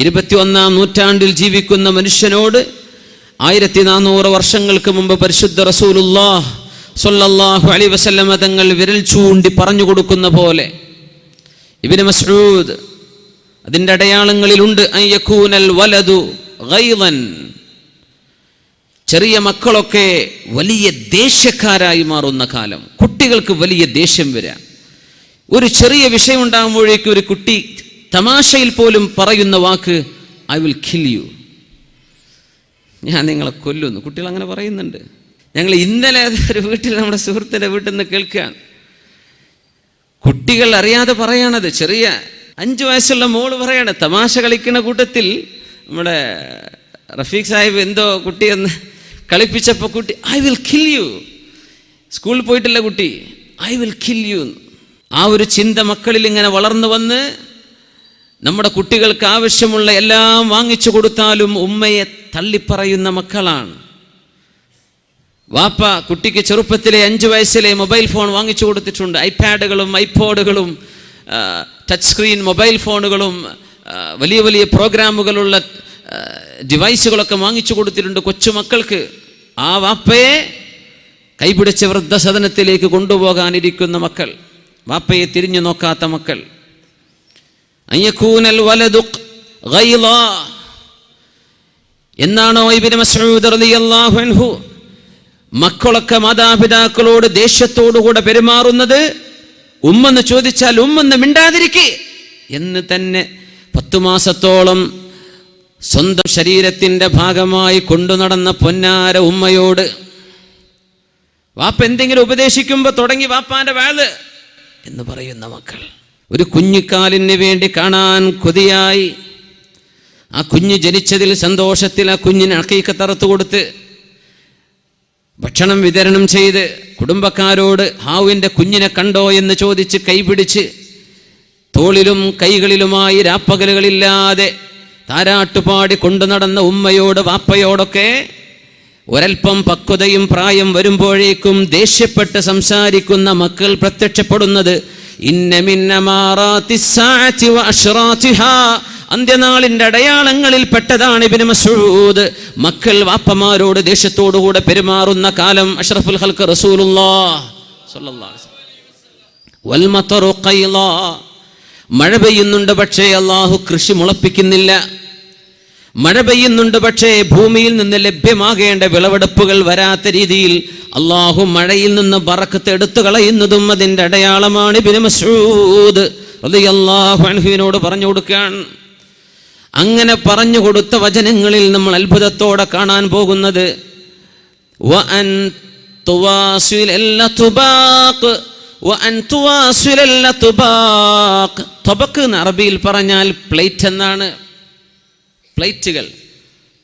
ഇരുപത്തിയൊന്നാം നൂറ്റാണ്ടിൽ ജീവിക്കുന്ന മനുഷ്യനോട് ആയിരത്തി നാനൂറ് വർഷങ്ങൾക്ക് മുമ്പ് പരിശുദ്ധ റസൂലുല്ലാഹ് സൊല്ലാഹു അലി വസല്ലമ തങ്ങൾ വിരൽ ചൂണ്ടി പറഞ്ഞു കൊടുക്കുന്ന പോലെ ഇബ്നു മസ്ഊദ് അതിന്റെ അടയാളങ്ങളിലുണ്ട്. അയ്യക്കൂനൽ വലതു ഗൈവൻ ചെറിയ മക്കളൊക്കെ വലിയ ദേഷ്യക്കാരായി മാറുന്ന കാലം. കുട്ടികൾക്ക് വലിയ ദേഷ്യം വരാം. ഒരു ചെറിയ വിഷയം ഉണ്ടാകുമ്പോഴേക്കും ഒരു കുട്ടി തമാശയിൽ പോലും പറയുന്ന വാക്ക് ഐ വിൽ കിൽ യു ഞാൻ നിങ്ങളെ കൊല്ലുന്നു. കുട്ടികൾ അങ്ങനെ പറയുന്നുണ്ട്. ഞങ്ങൾ ഇന്നലെ ഒരു വീട്ടിൽ നമ്മുടെ സുഹൃത്തിന്റെ വീട്ടിൽ നിന്ന് കേൾക്കുകയാണ്. കുട്ടികൾ അറിയാതെ പറയണത് ചെറിയ അഞ്ചു വയസ്സുള്ള മോൾ പറയാണ് തമാശ കളിക്കുന്ന കൂട്ടത്തിൽ നമ്മുടെ റഫീഖ് സാഹിബ് എന്തോ കുട്ടിയെന്ന് കളിപ്പിച്ചപ്പോൾ കുട്ടി ഐ വിൽ കിൽ യു സ്കൂളിൽ പോയിട്ടില്ല കുട്ടി ഐ വിൽ കിൽ യു ആ ഒരു ചിന്ത മക്കളിൽ ഇങ്ങനെ വളർന്നു വന്ന് നമ്മുടെ കുട്ടികൾക്ക് ആവശ്യമുള്ള എല്ലാം വാങ്ങിച്ചു കൊടുത്താലും ഉമ്മയെ തള്ളിപ്പറയുന്ന മക്കളാണ്. വാപ്പ കുട്ടിക്ക് ചെറുപ്പത്തിലെ അഞ്ച് വയസ്സിലെ മൊബൈൽ ഫോൺ വാങ്ങിച്ചു കൊടുത്തിട്ടുണ്ട്. ഐപാഡുകളും ഐപോഡുകളും ടച്ച് സ്ക്രീൻ മൊബൈൽ ഫോണുകളും വലിയ വലിയ പ്രോഗ്രാമുകളുള്ള ഡിവൈസുകളൊക്കെ വാങ്ങിച്ചു കൊടുത്തിട്ടുണ്ട് കൊച്ചുമക്കൾക്ക്. ആ വാപ്പയെ കൈപിടിച്ച് വൃദ്ധസദനത്തിലേക്ക് കൊണ്ടുപോകാനിരിക്കുന്ന മക്കൾ വാപ്പയെ തിരിഞ്ഞു നോക്കാത്ത മക്കൾ. അയ്യക്കൂനൽ വലദു ഗൈല എന്നാണോ മസ്ഊദ് റളിയല്ലാഹു അൻഹു മക്കളൊക്കെ മാതാപിതാക്കളോട് ദേഷ്യത്തോടുകൂടെ പെരുമാറുന്നത്? ഉമ്മെന്ന് ചോദിച്ചാൽ ഉമ്മെന്ന് മിണ്ടാതിരിക്കേ എന്ന് തന്നെ പത്തു മാസത്തോളം സ്വന്തം ശരീരത്തിന്റെ ഭാഗമായി കൊണ്ടു നടന്ന പൊന്നാര ഉമ്മയോട് വാപ്പ എന്തെങ്കിലും ഉപദേശിക്കുമ്പോൾ തുടങ്ങി വാപ്പാന്റെ വാൾ എന്ന് പറയുന്ന മക്കൾ. ഒരു കുഞ്ഞിക്കാലിന് വേണ്ടി കാണാൻ കൊതിയായി. ആ കുഞ്ഞ് ജനിച്ചതിൽ സന്തോഷത്തിൽ ആ കുഞ്ഞിന് അക്കീക്ക തറുത്തു കൊടുത്ത് ഭക്ഷണം വിതരണം ചെയ്ത് കുടുംബക്കാരോട് ഹാവിന്റെ കുഞ്ഞിനെ കണ്ടോ എന്ന് ചോദിച്ച് കൈപിടിച്ച് തോളിലും കൈകളിലുമായി രാപ്പകലുകളില്ലാതെ താരാട്ടുപാടി കൊണ്ടു നടന്ന ഉമ്മയോട് വാപ്പയോടൊക്കെ ഒരൽപ്പം പക്വതയും പ്രായം വരുമ്പോഴേക്കും ദേഷ്യപ്പെട്ട് സംസാരിക്കുന്ന മക്കൾ പ്രത്യക്ഷപ്പെടുന്നത് അന്ത്യനാളിന്റെ അടയാളങ്ങളിൽ പെട്ടതാണ് ഇബിന് മസൂദ് മക്കൾ വാപ്പമാരോട് ദേഷ്യത്തോടുകൂടെ പെരുമാറുന്ന കാലം അഷ്റഫുൽ ഹൽക്ക് ഖൈളാ. മഴ പെയ്യുന്നുണ്ട് പക്ഷേ അള്ളാഹു കൃഷി മുളപ്പിക്കുന്നില്ല. മഴ പെയ്യുന്നുണ്ട് പക്ഷേ ഭൂമിയിൽ നിന്ന് ലഭ്യമാകേണ്ട വിളവെടുപ്പുകൾ വരാത്ത രീതിയിൽ അള്ളാഹു മഴയിൽ നിന്ന് പറക്കത്ത് എടുത്തു കളയുന്നതും അതിന്റെ അടയാളമാണ് ഇബിന് അൻഹുവിനോട് പറഞ്ഞു കൊടുക്കുകയാണ്. അങ്ങനെ പറഞ്ഞു കൊടുത്ത വചനങ്ങളിൽ നമ്മൾ അത്ഭുതത്തോടെ കാണാൻ പോകുന്നത്. അറബിയിൽ പറഞ്ഞാൽ പ്ലേറ്റ് എന്നാണ്. പ്ലേറ്റുകൾ.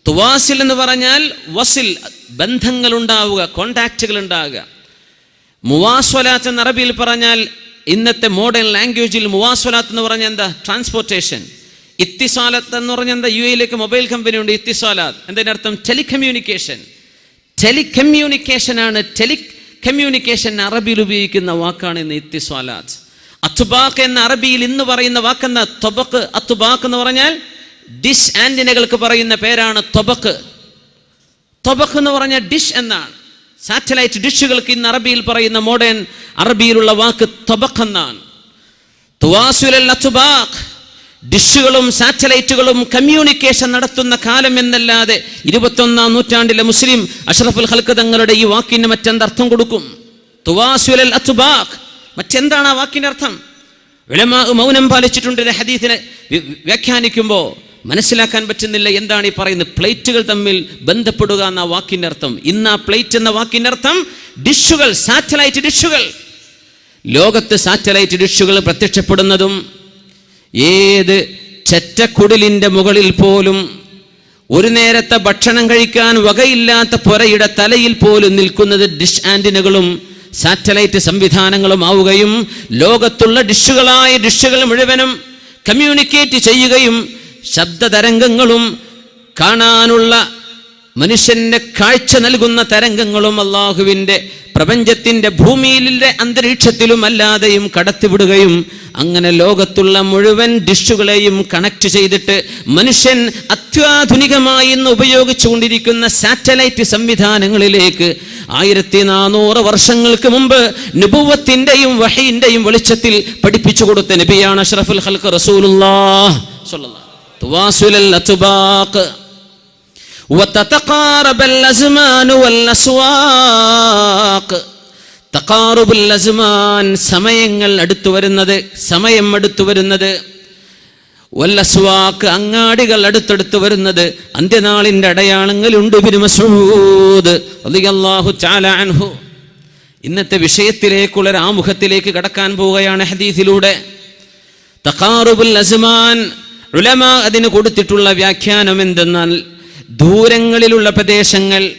തുവാസിൽ എന്ന് പറഞ്ഞാൽ വസിൽ ബന്ധങ്ങൾ ഉണ്ടാവുക കോണ്ടാക്റ്റുകൾ ഉണ്ടാവുക മുവാസ്വലാത്ത് എന്ന അറബിയിൽ പറഞ്ഞാൽ ഇന്നത്തെ മോഡേൺ ലാംഗ്വേജിൽ മുവാസ്വലാത്ത് എന്ന് പറഞ്ഞാൽ എന്താ? ട്രാൻസ്പോർട്ടേഷൻ ഇത്തിസാലത്ത് എന്ന് പറഞ്ഞാൽ എന്താ? യു എയിലേക്ക് മൊബൈൽ കമ്പനി ഉണ്ട് ഇത്തിസാലാത്ത്. എന്തിന്റെ അർത്ഥം ടെലികമ്മ്യൂണിക്കേഷൻ ടെലികമ്മ്യൂണിക്കേഷൻ ആണ് ടെലി കമ്മ്യൂണിക്കേഷൻ അറബിയിൽ ഉപയോഗിക്കുന്ന വാക്കാണ് ഇന്ന് ഇത്തിസ്വാലാത്ത് അത്തുബാക്ക് എന്ന അറബിയിൽ ഇന്ന് പറയുന്ന വാക്കെന്ന തൊബക്ക് അത്തുബാക്ക് എന്ന് പറഞ്ഞാൽ ഡിഷ് ആന്റിനകൾക്ക് പറയുന്ന പേരാണ് തൊബക്ക്. തൊബക്ക് എന്ന് പറഞ്ഞ ഡിഷ് എന്നാണ്. സാറ്റലൈറ്റ് ഡിഷുകൾക്ക് ഇന്ന് അറബിയിൽ പറയുന്ന മോഡേൺ അറബിയിലുള്ള വാക്ക് തൊബക്ക് എന്നാണ്. ഡിഷുകളും സാറ്റലൈറ്റുകളും കമ്മ്യൂണിക്കേഷൻ നടത്തുന്ന കാലം എന്നല്ലാതെ ഇരുപത്തൊന്നാം നൂറ്റാണ്ടിലെ മുസ്ലിം അഷറഫുൽ ഹൽക്ക് തങ്ങളുടെ ഈ വാക്കിന് മറ്റെന്തർത്ഥം കൊടുക്കും? മറ്റെന്താണ് ആ വാക്കിന്റെ അർത്ഥം? മൗനം പാലിച്ചിട്ടുണ്ട്. ഹദീസിനെ വ്യാഖ്യാനിക്കുമ്പോൾ മനസ്സിലാക്കാൻ പറ്റുന്നില്ല എന്താണ് ഈ പറയുന്നത്. പ്ലേറ്റുകൾ തമ്മിൽ ബന്ധപ്പെടുക എന്ന വാക്കിന്റെ അർത്ഥം. ഇന്ന് ആ പ്ലേറ്റ് എന്ന വാക്കിന്റെ അർത്ഥം ഡിഷുകൾ സാറ്റലൈറ്റ് ഡിഷുകൾ. ലോകത്ത് സാറ്റലൈറ്റ് ഡിഷുകൾ പ്രത്യക്ഷപ്പെടുന്നതും ഏത് ചെറ്റക്കുടിലിന്റെ മുകളിൽ പോലും ഒരു നേരത്തെ ഭക്ഷണം കഴിക്കാൻ വകയില്ലാത്ത പുരയുടെ തലയിൽ പോലും നിൽക്കുന്നത് ഡിഷ് ആന്റിനുകളും സാറ്റലൈറ്റ് സംവിധാനങ്ങളും ആവുകയും ലോകത്തുള്ള ഡിഷുകളായ ഡിഷുകൾ മുഴുവനും കമ്മ്യൂണിക്കേറ്റ് ചെയ്യുകയും ശബ്ദതരംഗങ്ങളും കാണാനുള്ള മനുഷ്യന്റെ കാഴ്ച നൽകുന്ന തരംഗങ്ങളും അള്ളാഹുവിന്റെ പ്രപഞ്ചത്തിന്റെ ഭൂമിയിലെ അന്തരീക്ഷത്തിലും അല്ലാതെയും കടത്തിവിടുകയും അങ്ങനെ ലോകത്തുള്ള മുഴുവൻ ഡിഷുകളെയും കണക്ട് ചെയ്തിട്ട് മനുഷ്യൻ അത്യാധുനികമായി ഇന്ന് ഉപയോഗിച്ചുകൊണ്ടിരിക്കുന്ന സാറ്റലൈറ്റ് സംവിധാനങ്ങളിലേക്ക് ആയിരത്തി നാനൂറ് വർഷങ്ങൾക്ക് മുമ്പ് നുപുവത്തിന്റെയും വഹയിന്റെയും വെളിച്ചത്തിൽ പഠിപ്പിച്ചു കൊടുത്ത നബിയാണ് അഷ്റഫുൽ ഹൽക്ക് റസൂലുല്ലാ. തുവാസുലൽ അത്ബാഖ് وتتقارب الأزمان والأسواق തക്കാറുബുൽ അസ്മാൻ സമയങ്ങൾ അടുത്തു വരുന്നത് സമയം അടുത്തു വരുന്നത് വല്ലസ്വാക്ക് അങ്ങാടികൾ അടുത്തടുത്ത് വരുന്നത് അന്ത്യനാളിന്റെ അടയാളങ്ങളുണ്ട് ഇബ്നു മസ്ഊദ് റളിയല്ലാഹു തആല അൻഹു ഇന്നത്തെ വിഷയത്തിലേക്കുള്ള ഒരു ആമുഖത്തിലേക്ക് കടക്കാൻ പോവുകയാണ് ഹദീസിലൂടെ തഖാറുബുൽ അസ്മാൻ ഉലമ അതിന് കൊടുത്തിട്ടുള്ള വ്യാഖ്യാനം എന്തെന്നാൽ ദൂരങ്ങളിലുള്ള പ്രദേശങ്ങൾ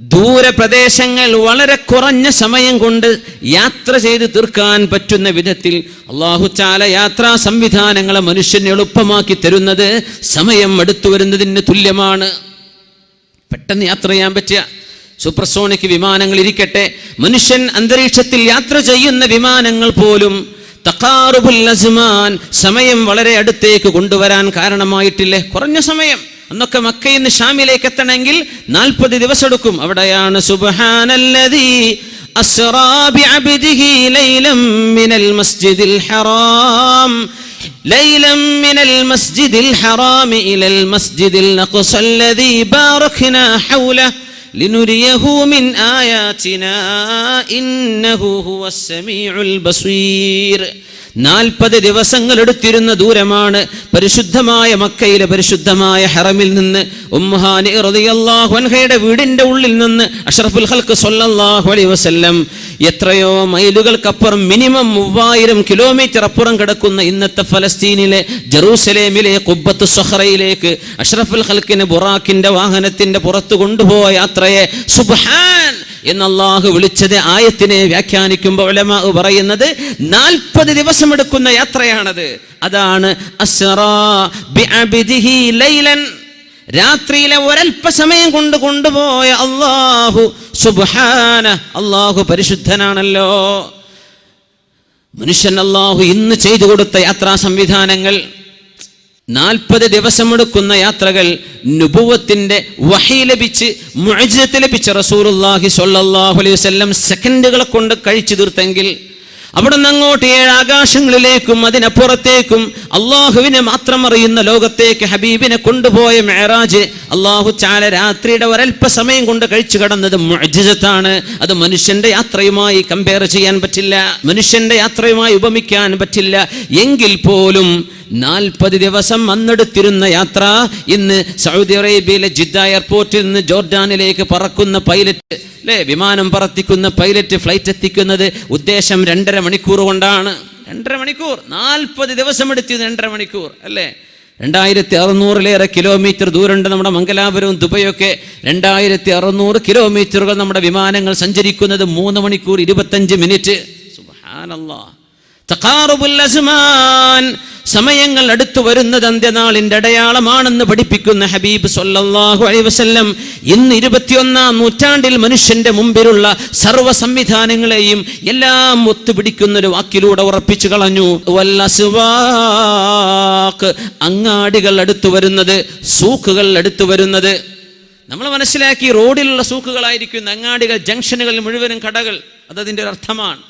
ദൂരപ്രദേശങ്ങൾ വളരെ കുറഞ്ഞ സമയം കൊണ്ട് യാത്ര ചെയ്ത് തീർക്കാൻ പറ്റുന്ന വിധത്തിൽ അള്ളാഹുചാല യാത്രാ സംവിധാനങ്ങളെ മനുഷ്യന് എളുപ്പമാക്കി തരുന്നത് സമയം എടുത്തു വരുന്നതിന് തുല്യമാണ്. പെട്ടെന്ന് യാത്ര ചെയ്യാൻ പറ്റിയ സൂപ്പർസോണിക് വിമാനങ്ങൾ ഇരിക്കട്ടെ. മനുഷ്യൻ അന്തരീക്ഷത്തിൽ യാത്ര ചെയ്യുന്ന വിമാനങ്ങൾ പോലും സമയം വളരെ അടുത്തേക്ക് കൊണ്ടുവരാൻ കാരണമായിട്ടില്ലേ കുറഞ്ഞ സമയം അന്നൊക്കെ മക്കയിൽ നിന്ന് ഷാമിലേക്ക് എത്തണമെങ്കിൽ നാൽപ്പത് ദിവസം എടുക്കും അവിടെയാണ് സുബ്ഹാനല്ലദീ അസ്റാ ബിഅബ്ദിഹി ലൈലം മിനൽ മസ്ജിദിൽ ഹറാം ليلا من المسجد الحرام إلى المسجد الأقصى الذي باركنا حوله ആയാതിനാ ഇന്നഹു ഹുവ ബസീർ. നാൽപ്പത് ദിവസങ്ങൾ എടുത്തിരുന്ന ദൂരമാണ് പരിശുദ്ധമായ മക്കയിലെ പരിശുദ്ധമായ ഹറമിൽ നിന്ന് ഉമ്മുഹാനി വീടിന്റെ ഉള്ളിൽ നിന്ന് അഷറഫുൽ ഹൽക്ക് സ്വല്ലല്ലാഹു അലൈഹി വസല്ലം എത്രയോ മൈലുകൾക്കപ്പുറം മിനിമം മൂവായിരം കിലോമീറ്റർ അപ്പുറം കിടക്കുന്ന ഇന്നത്തെ ഫലസ്തീനിലെ ജറൂസലേമിലെ കുബത്ത് സൊഹറയിലേക്ക് അഷറഫുൽ ഹൽക്കിന് ബുറാക്കിന്റെ വാഹനത്തിന്റെ പുറത്ത് കൊണ്ടുപോയ യാത്രയെ സുബ്ഹാൻ എന്ന് അള്ളാഹു വിളിച്ചത് ആയത്തിനെ വ്യാഖ്യാനിക്കുമ്പോൾ ഉലമാ പറയുന്നത് നാൽപ്പത് ദിവസം എടുക്കുന്ന യാത്രയാണത്. അതാണ് രാത്രിയിലെ ഒരൽപ്പ സമയം കൊണ്ട് കൊണ്ടുപോയ അള്ളാഹു സുബാന അള്ളാഹു പരിശുദ്ധനാണല്ലോ. മനുഷ്യൻ അള്ളാഹു ഇന്ന് ചെയ്തു കൊടുത്ത യാത്രാ സംവിധാനങ്ങൾ നാൽപ്പത് ദിവസമെടുക്കുന്ന യാത്രകൾ നുപുവത്തിന്റെ വഹി ലഭിച്ച് മുഅജിസത്ത് ലഭിച്ച റസൂറുല്ലാഹി സൊല്ലാഹു അലൈഹി വസല്ലം സെക്കൻഡുകളെ കൊണ്ട് കഴിച്ചു തീർത്തെങ്കിൽ അവിടെ നിന്ന് അങ്ങോട്ട് ഏഴ് ആകാശങ്ങളിലേക്കും അതിനപ്പുറത്തേക്കും അള്ളാഹുവിനെ മാത്രം അറിയുന്ന ലോകത്തേക്ക് ഹബീബിനെ കൊണ്ടുപോയ മെഹറാജ് അള്ളാഹു ചാല രാത്രിയുടെ ഒരൽപ്പ സമയം കൊണ്ട് കഴിച്ചു കടന്നത് മുഅജിസത്താണ് അത് മനുഷ്യന്റെ യാത്രയുമായി കമ്പയർ ചെയ്യാൻ പറ്റില്ല. മനുഷ്യന്റെ യാത്രയുമായി ഉപമിക്കാൻ പറ്റില്ല. എങ്കിൽ പോലും നാൽപ്പത് ദിവസം അന്നെടുത്തിരുന്ന യാത്ര ഇന്ന് സൗദി അറേബ്യയിലെ ജിദ്ദ എയർപോർട്ടിൽ നിന്ന് ജോർഡാനിലേക്ക് പറക്കുന്ന പൈലറ്റ് അല്ലേ വിമാനം പറത്തിക്കുന്ന പൈലറ്റ് ഫ്ലൈറ്റ് എത്തിക്കുന്നത് ഉദ്ദേശം രണ്ടര മണിക്കൂർ കൊണ്ടാണ്. രണ്ടര മണിക്കൂർ. നാൽപ്പത് ദിവസം എടുത്തി രണ്ടര മണിക്കൂർ അല്ലേ? രണ്ടായിരത്തി അറുന്നൂറിലേറെ കിലോമീറ്റർ ദൂരമുണ്ട് നമ്മുടെ മംഗലാപുരവും ദുബൈയൊക്കെ. രണ്ടായിരത്തി അറുന്നൂറ് കിലോമീറ്ററുകൾ നമ്മുടെ വിമാനങ്ങൾ സഞ്ചരിക്കുന്നത് മൂന്ന് മണിക്കൂർ ഇരുപത്തഞ്ച് മിനിറ്റ്. അസ്മാൻ. സമയങ്ങൾ അടുത്തു വരുന്നത് അന്ത്യനാളിന്റെ അടയാളമാണെന്ന് പഠിപ്പിക്കുന്ന ഹബീബ് സൊല്ലാഹു അലൈഹി വസല്ലം ഇന്ന് ഇരുപത്തിയൊന്നാം നൂറ്റാണ്ടിൽ മനുഷ്യന്റെ മുമ്പിലുള്ള സർവ സംവിധാനങ്ങളെയും എല്ലാം ഒത്തുപിടിക്കുന്ന ഒരു വാക്കിലൂടെ ഉറപ്പിച്ചു കളഞ്ഞു. വല്ല സുവാക്ക് അങ്ങാടികൾ അടുത്തു വരുന്നത് സൂക്കുകൾ അടുത്തു വരുന്നത്. നമ്മൾ മനസ്സിലാക്കി റോഡിലുള്ള സൂക്കുകളായിരിക്കുന്ന അങ്ങാടികൾ ജംഗ്ഷനുകൾ മുഴുവനും കടകൾ. അതതിന്റെ ഒരു അർത്ഥമാണ്.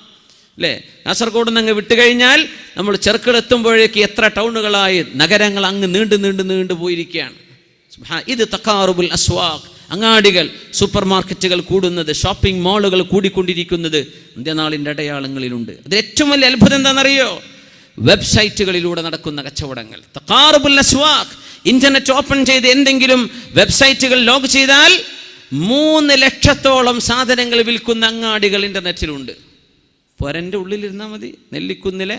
അല്ലേ കാസർഗോഡ് നിന്ന് അങ്ങ് വിട്ടുകഴിഞ്ഞാൽ നമ്മൾ ചെറുക്കളെത്തുമ്പോഴേക്ക് എത്ര ടൗണുകളായി നഗരങ്ങൾ അങ്ങ് നീണ്ടു നീണ്ടു നീണ്ടു പോയിരിക്കുകയാണ്. ഇത് തക്കാറുബുൽ അസ്വാഖ് അങ്ങാടികൾ സൂപ്പർ മാർക്കറ്റുകൾ കൂടുന്നത് ഷോപ്പിംഗ് മാളുകൾ കൂടിക്കൊണ്ടിരിക്കുന്നത് അന്ത്യനാളിന്റെ അടയാളങ്ങളിലുണ്ട്. അതിൽ ഏറ്റവും വലിയ അത്ഭുതം എന്താണെന്നറിയോ? വെബ്സൈറ്റുകളിലൂടെ നടക്കുന്ന കച്ചവടങ്ങൾ. തക്കാറുബുൽ അസ്വാഖ് ഇന്റർനെറ്റ് ഓപ്പൺ ചെയ്ത് എന്തെങ്കിലും വെബ്സൈറ്റുകൾ ലോഗ് ചെയ്താൽ മൂന്ന് ലക്ഷത്തോളം സാധനങ്ങൾ വിൽക്കുന്ന അങ്ങാടികൾ ഇന്റർനെറ്റിലുണ്ട് പൊരന്റെ ഉള്ളിലിരുന്നാൽ മതി. നെല്ലിക്കുന്നിലെ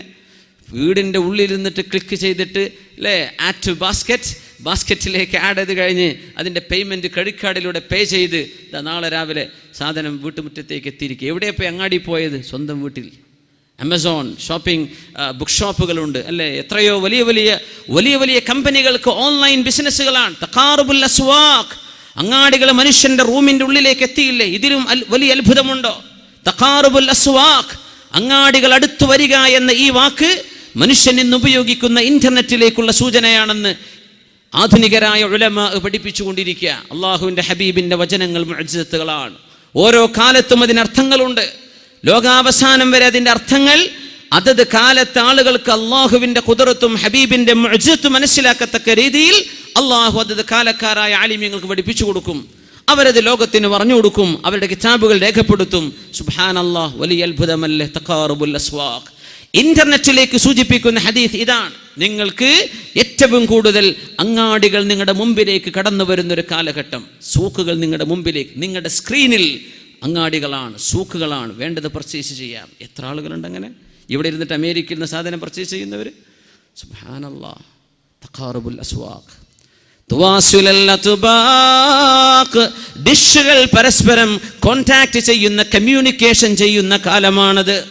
വീടിന്റെ ഉള്ളിലിരുന്നിട്ട് ക്ലിക്ക് ചെയ്തിട്ട് അല്ലേ ആറ്റ് ബാസ്ക്കറ്റ് ബാസ്ക്കറ്റിലേക്ക് ആഡ് ചെയ്ത് കഴിഞ്ഞ് അതിന്റെ പേയ്മെന്റ് ക്രെഡിറ്റ് കാർഡിലൂടെ പേ ചെയ്ത് ഇതാ നാളെ രാവിലെ സാധനം വീട്ടുമുറ്റത്തേക്ക് എത്തിയിരിക്കുക. എവിടെയാണ് പോയി? അങ്ങാടി പോയത് സ്വന്തം വീട്ടിൽ. ആമസോൺ ഷോപ്പിംഗ് ബുക്ക് ഷോപ്പുകളുണ്ട് അല്ലേ? എത്രയോ വലിയ വലിയ വലിയ വലിയ കമ്പനികൾക്ക് ഓൺലൈൻ ബിസിനസ്സുകളാണ് തക്കാറുബുൽ അസ്വാഖ്. അങ്ങാടികൾ മനുഷ്യന്റെ റൂമിന്റെ ഉള്ളിലേക്ക് എത്തിയില്ലേ? ഇതിലും വലിയ അത്ഭുതമുണ്ടോ? തഖാറുബുൽ അസ്വാഖ്. അങ്ങാടികൾ അടുത്തു വരിക എന്ന ഈ വാക്ക് മനുഷ്യൻ ഇന്ന് ഉപയോഗിക്കുന്ന ഇന്റർനെറ്റിലേക്കുള്ള സൂചനയാണെന്ന് ആധുനികരായ ഉലമ പഠിപ്പിച്ചുകൊണ്ടിരിക്കുക. അള്ളാഹുവിന്റെ ഹബീബിന്റെ വചനങ്ങൾ മുഅ്ജിസത്തുകളാണ് ഓരോ കാലത്തും അതിനർത്ഥങ്ങളുണ്ട്. ലോകാവസാനം വരെ അതിന്റെ അർത്ഥങ്ങൾ അതത് കാലത്തെ ആളുകൾക്ക് അള്ളാഹുവിന്റെ കുതിരത്തും ഹബീബിന്റെ മുഅ്ജിസത്തും മനസ്സിലാക്കത്തക്ക രീതിയിൽ അള്ളാഹു അതത് കാലക്കാരായ ആലിമ്യങ്ങൾക്ക് പഠിപ്പിച്ചു കൊടുക്കും. അവരത് ലോകത്തിന് പറഞ്ഞു കൊടുക്കും അവരുടെ കിതാബുകൾ രേഖപ്പെടുത്തും. അള്ളാഹ് വലിയ അത്ഭുതമല്ലേ? തക്കാറുബുൽ അസ്വാഖ്. ഇന്റർനെറ്റിലേക്ക് സൂചിപ്പിക്കുന്ന ഹദീസ് ഇതാണ്. നിങ്ങൾക്ക് ഏറ്റവും കൂടുതൽ അങ്ങാടികൾ നിങ്ങളുടെ മുമ്പിലേക്ക് കടന്നു വരുന്ന ഒരു കാലഘട്ടം. സൂക്കുകൾ നിങ്ങളുടെ മുമ്പിലേക്ക് നിങ്ങളുടെ സ്ക്രീനിൽ അങ്ങാടികളാണ് സൂക്കുകളാണ് വേണ്ടത് പർച്ചേസ് ചെയ്യാം. എത്ര ആളുകളുണ്ട് അങ്ങനെ? ഇവിടെ ഇരുന്നിട്ട് അമേരിക്കയിൽ നിന്ന് സാധനം പർച്ചേസ് ചെയ്യുന്നവർ സുബാനല്ലാ തക്കാറുബുൽ അസ്വാഖ്. ഡിഷുകൾ പരസ്പരം കോണ്ടാക്ട് ചെയ്യുന്ന കമ്മ്യൂണിക്കേഷൻ ചെയ്യുന്ന കാലമാണത്.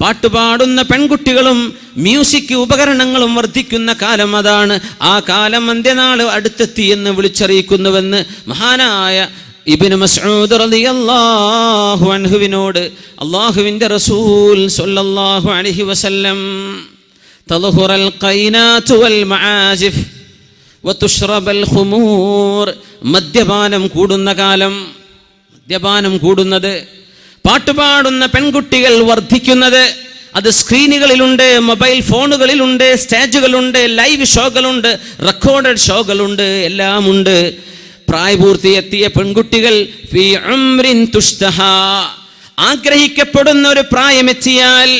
പാട്ടുപാടുന്ന പെൺകുട്ടികളും മ്യൂസിക് ഉപകരണങ്ങളും വർദ്ധിക്കുന്ന കാലം അതാണ്. ആ കാലം അന്ത്യനാൾ അടുത്തെത്തി എന്ന് വിളിച്ചറിയിക്കുന്നുവെന്ന് മഹാനായ ഇബ്നു മസ്ഊദ് റളിയല്ലാഹു അൻഹുവിനോട് അള്ളാഹുവിന്റെ റസൂൽ സ്വല്ലല്ലാഹു അലൈഹി വസല്ലം തദ്ഹുറൽ ഖൈനാതു വൽ മആസിഫ് വതുഷ്റബൽ ഖുമൂർ മദ്യപാനം കൂടുന്ന കാലം മദ്യപാനം കൂടുന്നത് പാട്ടുപാടുന്ന പെൺകുട്ടികൾ വർദ്ധിക്കുന്നത് അത് സ്ക്രീനുകളിലുണ്ട് മൊബൈൽ ഫോണുകളിലുണ്ട് സ്റ്റേജുകളുണ്ട് ലൈവ് ഷോകളുണ്ട് റെക്കോർഡഡ് ഷോകളുണ്ട് എല്ലാം ഉണ്ട് പ്രായപൂർത്തിയെത്തിയ പെൺകുട്ടികൾ ആഗ്രഹിക്കപ്പെടുന്ന ഒരു പ്രായമെത്തിയാൽ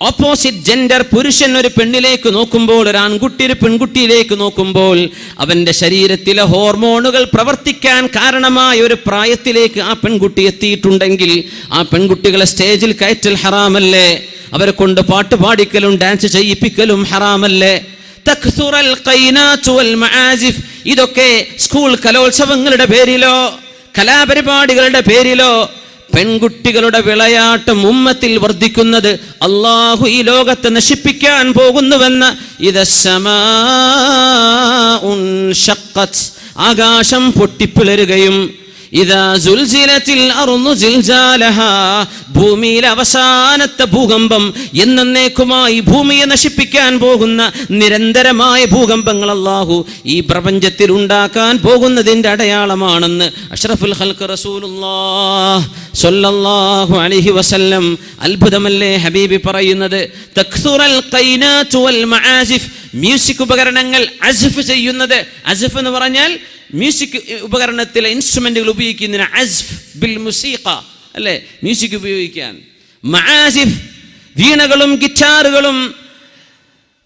ഓപ്പോസിറ്റ് ജെൻഡർ പുരുഷൻ ഒരു പെണ്ണിലേക്ക് നോക്കുമ്പോൾ ഒരു ആൺകുട്ടി ഒരു പെൺകുട്ടിയിലേക്ക് നോക്കുമ്പോൾ അവന്റെ ശരീരത്തിലെ ഹോർമോണുകൾ പ്രവർത്തിക്കാൻ കാരണമായ ഒരു പ്രായത്തിലേക്ക് ആ പെൺകുട്ടി എത്തിയിട്ടുണ്ടെങ്കിൽ ആ പെൺകുട്ടികളെ സ്റ്റേജിൽ കയറ്റൽ ഹറാമല്ലേ? അവരെ കൊണ്ട് പാട്ട് പാടിക്കലും ഡാൻസ് ചെയ്യിപ്പിക്കലും ഹറാമല്ലേ? ഇതൊക്കെ സ്കൂൾ കലോത്സവങ്ങളുടെ പേരിലോ കലാപരിപാടികളുടെ പേരിലോ പെൺകുട്ടികളുടെ വിളയാട്ടം ഉമ്മത്തിൽ വർദ്ധിക്കുന്നത് അള്ളാഹു ഈ ലോകത്തെ നശിപ്പിക്കാൻ പോകുന്നുവെന്ന ഇത് ആകാശം പൊട്ടിപ്പിളരുകയും ഭൂമിയിലെ അവസാനത്തെ ഭൂകമ്പം എന്നേക്കുമായി ഭൂമിയെ നശിപ്പിക്കാൻ പോകുന്ന നിരന്തരമായ ഭൂകമ്പങ്ങൾ അള്ളാഹു ഈ പ്രപഞ്ചത്തിൽ ഉണ്ടാക്കാൻ പോകുന്നതിന്റെ അടയാളമാണെന്ന് അഷ്റഫുൽ ഹൽക്ക് റസൂലുല്ലാഹു അലഹി വസല്ലം അത്ഭുതമല്ലേ ഹബീബി പറയുന്നത്? മ്യൂസിക് ഉപകരണങ്ങൾ അസഫ് ചെയ്യുന്നത്. അസഫ് എന്ന് പറഞ്ഞാൽ മ്യൂസിക് ഉപകരണത്തിലെ ഇൻസ്ട്രുമെന്റുകൾ ഉപയോഗിക്കുന്നതിന് അസ്ഫ് ബിൽ മുസീഖ അല്ലേ? മ്യൂസിക് ഉപയോഗിക്കാൻ. മാസിഫ് വീണകളും ഗിറ്റാറുകളും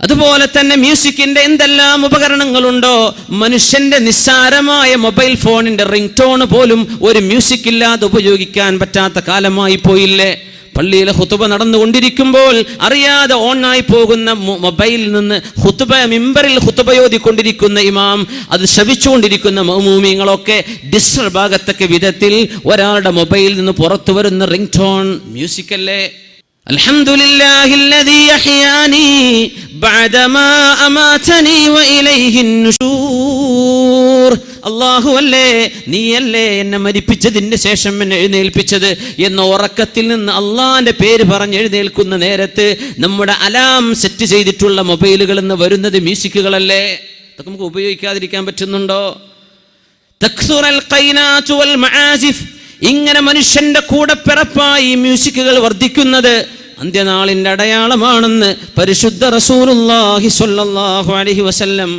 അതുപോലെ തന്നെ മ്യൂസിക്കിന്റെ എന്തെല്ലാം ഉപകരണങ്ങളുണ്ടോ? മനുഷ്യന്റെ നിസ്സാരമായ മൊബൈൽ ഫോണിന്റെ റിംഗ് ടോൺ പോലും ഒരു മ്യൂസിക് ഇല്ലാതെ ഉപയോഗിക്കാൻ പറ്റാത്ത കാലമായി പോയില്ലേ? പള്ളിയിലെ ഹുത്തുബ നടന്നുകൊണ്ടിരിക്കുമ്പോൾ അറിയാതെ ഓണായി പോകുന്ന മൊബൈലിൽ നിന്ന് ഹുത്തുബ മിമ്പറിൽ ഹുത്തുബയോധിക്കൊണ്ടിരിക്കുന്ന ഇമാം അത് ശവിച്ചുകൊണ്ടിരിക്കുന്ന മൗമൂമിങ്ങളൊക്കെ ഡിസ്റ്റർബ് ആകത്തക്ക വിധത്തിൽ ഒരാളുടെ മൊബൈലിൽ നിന്ന് പുറത്തു വരുന്ന റിംഗ് ടോൺ മ്യൂസിക് അല്ലേ അൽഹംദുലില്ലാഹില്ലദീ അഹ്യാനി ബഅദമാ അമാതനി നുഷൂർ. അള്ളാഹുവല്ലേ നീയല്ലേ എന്നെ മരിപ്പിച്ചതിന്റെ ശേഷം എന്നെ എഴുന്നേൽപ്പിച്ചത് എന്ന ഉറക്കത്തിൽ നിന്ന് അള്ളാഹിന്റെ പേര് പറഞ്ഞ് എഴുന്നേൽക്കുന്ന നേരത്ത് നമ്മുടെ അലാം സെറ്റ് ചെയ്തിട്ടുള്ള മൊബൈലുകളിൽ നിന്ന് വരുന്നത് മ്യൂസിക്കുകളല്ലേ? അതൊക്കെ നമുക്ക് ഉപയോഗിക്കാതിരിക്കാൻ പറ്റുന്നുണ്ടോ? ഇങ്ങനെ മനുഷ്യന്റെ കൂടെ പിറപ്പായി മ്യൂസിക്കുകൾ വർദ്ധിക്കുന്നത് അന്ത്യനാളിന്റെ അടയാളമാണെന്ന് പരിശുദ്ധ റസൂർ സ്വല്ലല്ലാഹു അലൈഹി വസല്ലം